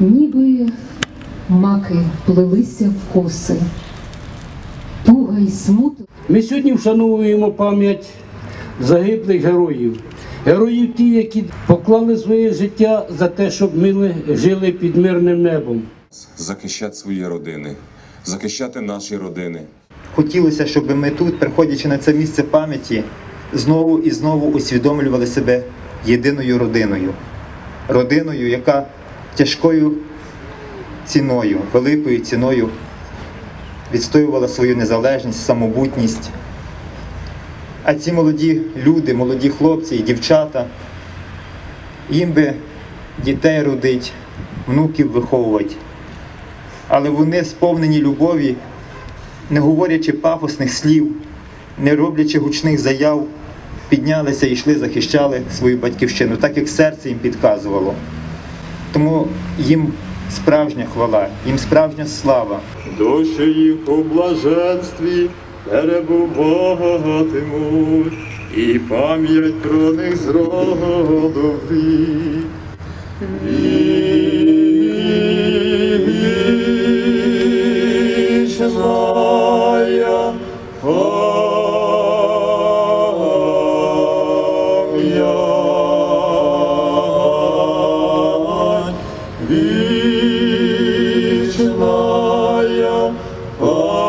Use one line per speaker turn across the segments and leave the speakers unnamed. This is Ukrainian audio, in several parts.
ніби маки вплелися в коси, туга й смуток.
Ми сьогодні вшановуємо пам'ять загиблих героїв. Героїв ті, які поклали своє життя за те, щоб ми жили під мирним небом.
захищати свої родини, захищати наші родини.
Хотілося, щоб ми тут, приходячи на це місце пам'яті, знову і знову усвідомлювали себе єдиною родиною. Родиною, яка тяжкою ціною, великою ціною відстоювала свою незалежність, самобутність. А ці молоді люди, молоді хлопці і дівчата, їм би дітей родить, внуків виховувати. Але вони сповнені любові не говорячи пафосних слів, не роблячи гучних заяв, піднялися і йшли, захищали свою батьківщину, так як серце їм підказувало. Тому їм справжня хвала, їм справжня слава.
Душі їх у блаженстві перебуватимуть, і пам'ять про них з роду в рік. Пам'ять, вічная пам'ять,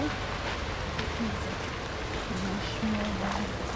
Hum. Hum.